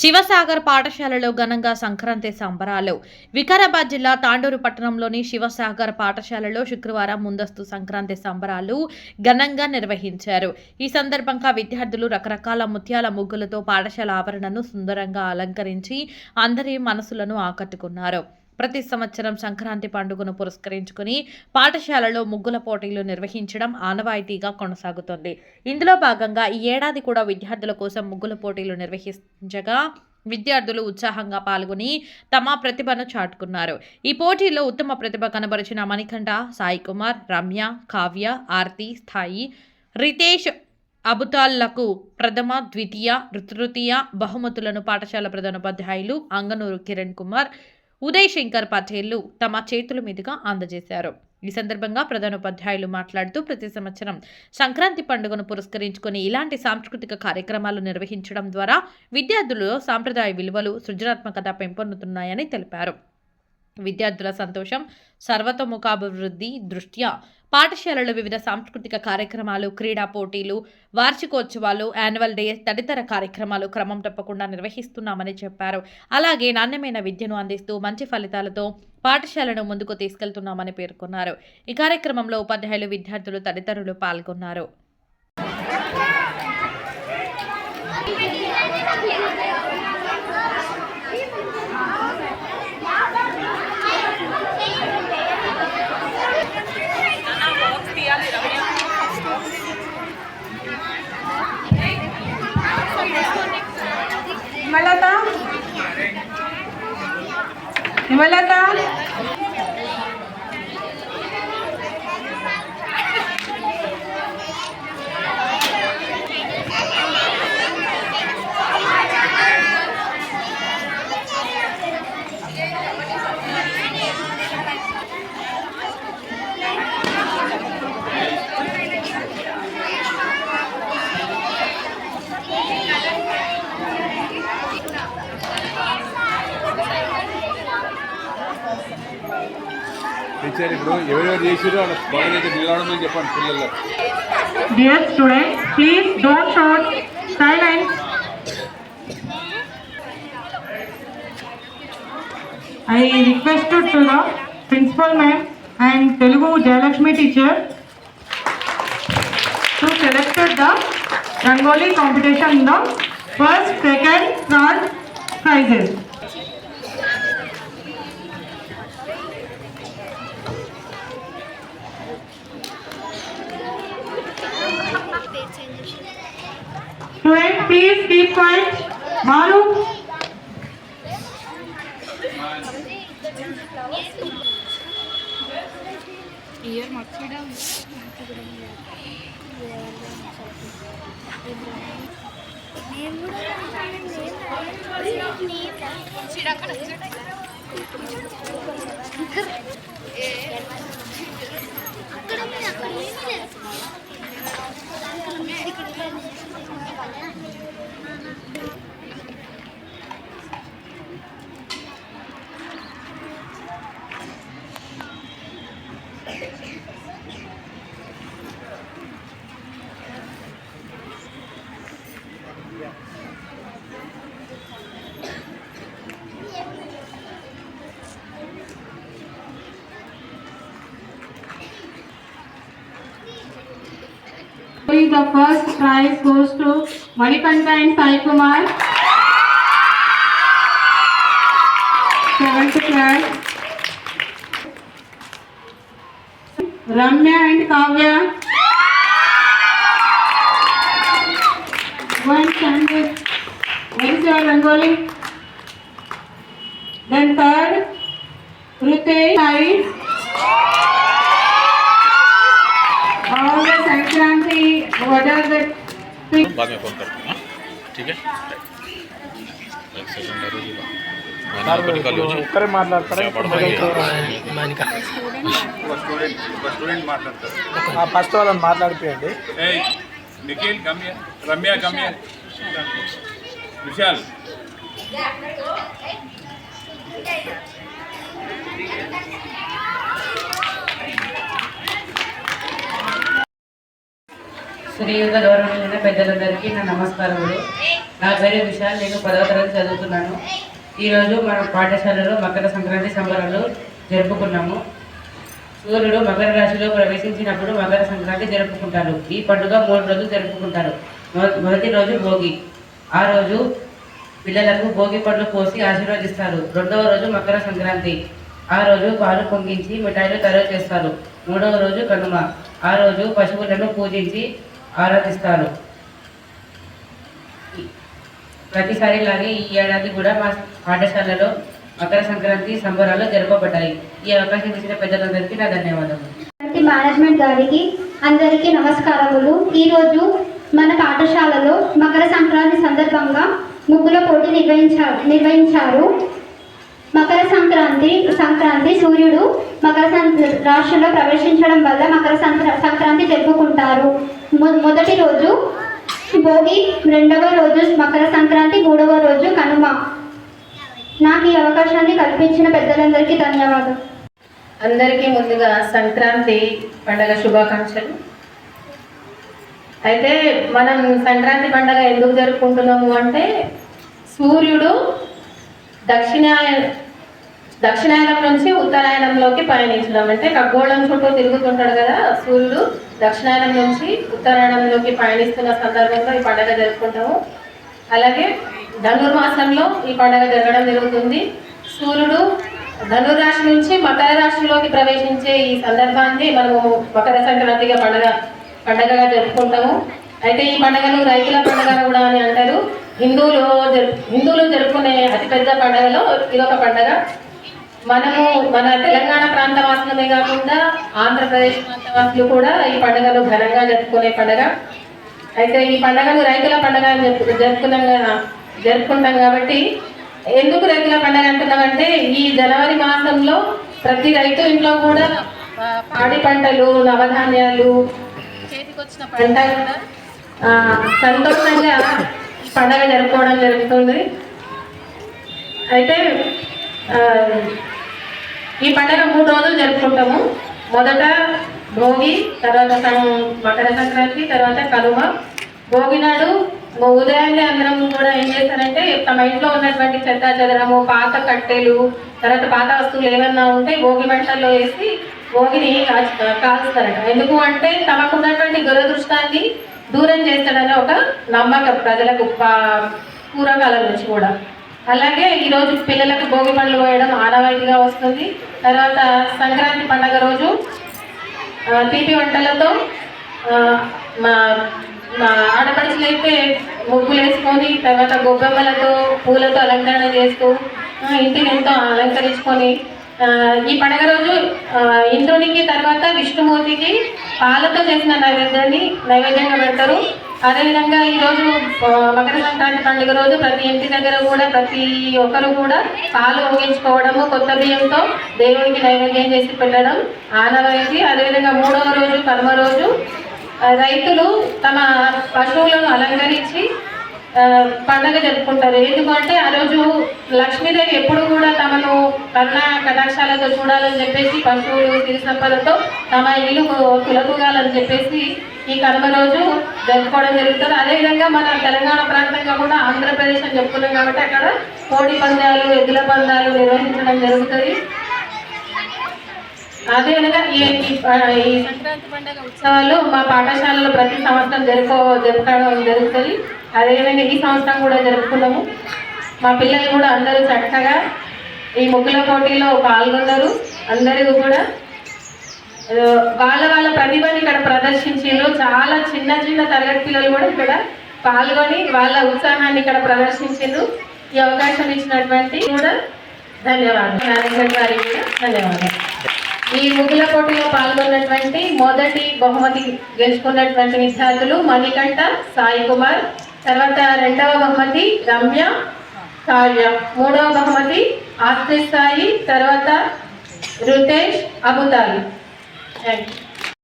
శివసాగర్ పాఠశాలలో ఘనంగా సంక్రాంతి సంబరాలు. వికారాబాద్ జిల్లా తాండూరు పట్టణంలోని శివసాగర్ పాఠశాలలో శుక్రవారం ముందస్తు సంక్రాంతి సంబరాలు ఘనంగా నిర్వహించారు. ఈ సందర్భంగా విద్యార్థులు రకరకాల ముత్యాల ముగ్గులతో పాఠశాల ఆవరణను సుందరంగా అలంకరించి అందరి మనసులను ఆకట్టుకున్నారు. ప్రతి సంవత్సరం సంక్రాంతి పండుగను పురస్కరించుకుని పాఠశాలలో ముగ్గుల పోటీలు నిర్వహించడం ఆనవాయితీగా కొనసాగుతోంది. ఇందులో భాగంగా ఈ ఏడాది కూడా విద్యార్థుల కోసం ముగ్గుల పోటీలు నిర్వహించగా విద్యార్థులు ఉత్సాహంగా పాల్గొని తమ ప్రతిభను చాటుకున్నారు. ఈ పోటీల్లో ఉత్తమ ప్రతిభ కనబరిచిన మణికంఠ సాయి కుమార్ రమ్య కావ్య ఆర్తి స్థాయి రితేష్ అబుతాళ్ళకు ప్రథమ ద్వితీయ తృతీయ బహుమతులను పాఠశాల ప్రధానోపాధ్యాయులు అంగనూరు కిరణ్ కుమార్ ఉదయ్ శంకర్ పటేళ్ళు తమ చేతుల మీదుగా అందజేశారు. ఈ సందర్భంగా ప్రధానోపాధ్యాయులు మాట్లాడుతూ ప్రతి సంవత్సరం సంక్రాంతి పండుగను పురస్కరించుకొని ఇలాంటి సాంస్కృతిక కార్యక్రమాలు నిర్వహించడం ద్వారా విద్యార్థులలో సాంప్రదాయ విలువలు సృజనాత్మకత పెంపొందుతున్నాయని తెలిపారు. విద్యార్థుల సంతోషం సర్వతోముఖాభివృద్ధి దృష్ట్యా పాఠశాలలో వివిధ సాంస్కృతిక కార్యక్రమాలు క్రీడా పోటీలు వార్షికోత్సవాలు యాన్యువల్ డే తదితర కార్యక్రమాలు క్రమం తప్పకుండా నిర్వహిస్తున్నామని చెప్పారు. అలాగే నాణ్యమైన విద్యను అందిస్తూ మంచి ఫలితాలతో పాఠశాలను ముందుకు తీసుకెళ్తున్నామని పేర్కొన్నారు. ఈ కార్యక్రమంలో ఉపాధ్యాయులు విద్యార్థులు తదితరులు పాల్గొన్నారు. मला आता టీచర్ ఇప్పుడు ఎవరెవరు చేసిరో వాళ్ళ బాడీ దగ్గర నిలవడమని చెప్పండి పిల్లలు Dear students, please don't shout silence. I requested to the principal ma'am and Telugu Jayalakshmi teacher to selected the Rangoli competition in the first, second, third please keep quiet. Maru. Year మర్చిడం The first prize goes to Manikanta and Sai Kumar. Seventh class. Ramya and Kavya. One standard. Where is your Rangoli? Then third, Ritesh Sai. All the Sankranti, what are the things? बाद में phone करते हैं हाँ? ठीक है एक second है रुकिएगा मैंने आपको निकाल लीजिए ఒక్కరే మాట్లాడతారా क्या पढ़ पाएंगे ఒక స్టూడెంట్ ఒక స్టూడెంట్ మాట్లాడతారు ఫస్ట్ వాళ్ళని మాట్లాడిపోయండి ఏయ్ నిఖిల్ కమ్య రమ్య కమ్య విశాల్ శ్రీయుత గౌరవమైన పెద్దలందరికీ నా నమస్కారములు. నా పేరు విశాల్ నేను పదవ తరగతి చదువుతున్నాను. ఈరోజు మన పాఠశాలలో మకర సంక్రాంతి సంబరాలు జరుపుకున్నాము. సూర్యుడు మకర రాశిలో ప్రవేశించినప్పుడు మకర సంక్రాంతి జరుపుకుంటారు. ఈ పండుగ మూడు రోజులు జరుపుకుంటారు. మొ- మొదటి రోజు భోగి. ఆ రోజు పిల్లలకు భోగి పండ్లు పోసి ఆశీర్వదిస్తారు. రెండవ రోజు మకర సంక్రాంతి. ఆ రోజు పాలు పొంగించి మిఠాయిలు తయారు చేస్తారు. మూడవ రోజు కనుమ. ఆ రోజు పశువులను పూజించి ఆరాధిస్తారు ప్రతిసారి లాగే ఈ ఏడాది కూడా మా పాఠశాలలో మకర సంక్రాంతి సంబరాలు జరపబడ్డాయి ఈ అవకాశం ఇచ్చిన పెద్దలందరికీ నా ధన్యవాదాలు మేనేజ్మెంట్ గారికి అందరికీ నమస్కారములు. ఈరోజు మన పాఠశాలలో మకర సంక్రాంతి సందర్భంగా ముగ్గుల పోటీ నిర్వహించారు నిర్వహించారు. మకర సంక్రాంతి సంక్రాంతి సూర్యుడు మకర సం- రాశిలో ప్రవేశించడం వల్ల మకర సంక్ర సంక్రాంతి జరుపుకుంటారు. మొదటి రోజు భోగి రెండవ రోజు మకర సంక్రాంతి మూడవ రోజు కనుమ. నాకు ఈ అవకాశాన్ని కల్పించిన పెద్దలందరికీ ధన్యవాదాలు. అందరికీ ముందుగా సంక్రాంతి పండగ శుభాకాంక్షలు. అయితే మనం సంక్రాంతి పండగ ఎందుకు జరుపుకుంటున్నాము అంటే సూర్యుడు దక్షిణాయ దక్షిణాయనం నుంచి ఉత్తరాయణంలోకి పయనించడం అంటే ఖగోళం చుట్టూ తిరుగుతుంటాడు కదా సూర్యుడు. దక్షిణాయనం నుంచి ఉత్తరాయణంలోకి పయనిస్తున్న సందర్భంలో ఈ పండగ జరుపుకుంటాము. అలాగే ధనుర్మాసంలో ఈ పండగ జరగడం జరుగుతుంది. సూర్యుడు ధనురాశి నుంచి మకర రాశిలోకి ప్రవేశించే ఈ సందర్భాన్ని మనము మకర సంక్రాంతిగా పండగ పండగగా జరుపుకుంటాము. అయితే ఈ పండుగను రైతుల పండుగ కూడా అని అంటారు. హిందువులు జరు హిందువులు జరుపుకునే అతిపెద్ద పండుగలో ఇదొక పండుగ. మనము మన తెలంగాణ ప్రాంత వాసులమే కాకుండా ఆంధ్రప్రదేశ్ ప్రాంత వాసులు కూడా ఈ పండుగను ఘనంగా జరుపుకునే పండుగ. అయితే ఈ పండుగను రైతుల పండుగ అని చెప్పు జరుపుకున్నాం కదా జరుపుకుంటాం కాబట్టి ఎందుకు రైతుల పండుగ అంటున్నామంటే ఈ జనవరి మాసంలో ప్రతి రైతు ఇంట్లో కూడా పాడి పంటలు నవధాన్యాలు చేతికొచ్చిన పంట కూడా సంతోషంగా పండగ జరుపుకోవడం జరుగుతుంది. అయితే ఈ పండుగ మూడు రోజులు జరుపుకుంటాము. మొదట భోగి తర్వాత మకర సంక్రాంతి తర్వాత కనుమ. భోగి నాడు ఉదయాన్నే అందరం కూడా ఏం చేస్తారంటే తమ ఇంట్లో ఉన్నటువంటి చెత్త చెదరము పాత కట్టెలు తర్వాత పాత వస్తువులు ఏమన్నా ఉంటే భోగి మంటల్లో వేసి భోగిని కాల్చ- కాల్స్తారట. ఎందుకు అంటే తమకు ఉన్నటువంటి దురదృష్టాన్ని దూరం చేస్తాడని ఒక నమ్మకం ప్రజలకు పూర్వకాలం నుంచి కూడా. అలాగే ఈరోజు పిల్లలకు భోగి పండ్లు పోయడం ఆనవాయితీగా వస్తుంది. తర్వాత సంక్రాంతి పండగ రోజు తీపి వంటలతో మా మా ఆడపడుచులు అయితే ముగ్గులు వేసుకొని తర్వాత గొబ్బెమ్మలతో పూలతో అలంకరణ చేస్తూ ఇంటిని ఎంతో అలంకరించుకొని ఈ పండగ రోజు ఇంద్రునికి తర్వాత విష్ణుమూర్తికి పాలతో చేసిన నైవేద్యాన్ని నైవేద్యంగా పెడతారు. అదేవిధంగా ఈరోజు మకర సంక్రాంతి పండుగ రోజు ప్రతి ఇంటి దగ్గర కూడా ప్రతి ఒక్కరు కూడా పాలు ఊగించుకోవడము కొత్త బియ్యంతో దేవునికి నైవేద్యం చేసి పెట్టడం ఆనవాయితీ. అదేవిధంగా మూడవ రోజు కర్మ రోజు రైతులు తమ పశువులను అలంకరించి పండగ జరుపుకుంటారు. ఎందుకంటే ఆ రోజు లక్ష్మీదేవి ఎప్పుడు కూడా తమను కన్న కటాక్షాలతో చూడాలని చెప్పేసి పశువులు సిరి సంపదతో తమ ఇల్లు కులకుగాలని చెప్పేసి ఈ కర్మ రోజు జరుపుకోవడం జరుగుతుంది. అదేవిధంగా మన తెలంగాణ ప్రాంతంగా కూడా ఆంధ్రప్రదేశ్ అని చెప్పుకున్నాం కాబట్టి అక్కడ కోడి పందాలు ఎద్దుల పందాలు నిర్వహించడం జరుగుతుంది. అదేవిధంగా ఈ ఈ సంక్రాంతి పండుగ ఉత్సవాలు మా పాఠశాలలో ప్రతి సంవత్సరం జరుపుకో జరుపుకోవడం జరుగుతుంది. అదేవిధంగా ఈ సంవత్సరం కూడా జరుపుకున్నాము. మా పిల్లలు కూడా అందరూ చక్కగా ఈ ముగ్గుల పోటీలో పాల్గొన్నారు. అందరూ కూడా వాళ్ళ వాళ్ళ ప్రతిభని ఇక్కడ ప్రదర్శించారు చాలా చిన్న చిన్న తరగతి పిల్లలు కూడా ఇక్కడ పాల్గొని వాళ్ళ ఉత్సాహాన్ని ఇక్కడ ప్రదర్శించారు ఈ అవకాశం ఇచ్చినటువంటి కూడా ధన్యవాదాలు. మేనేజ్మెంట్ గారికి కూడా ధన్యవాదాలు. ఈ ముగ్గుల పోటీలో పాల్గొన్నటువంటి మొదటి బహుమతి గెలుచుకున్నటువంటి విద్యార్థులు మణికంఠ సాయి కుమార్ తర్వాత రెండవ బహుమతి రమ్య కావ్య. మూడవ బహుమతి ఆస్తి సాయి తర్వాత రుతేష్ అబుతాయి థ్యాంక్ యూ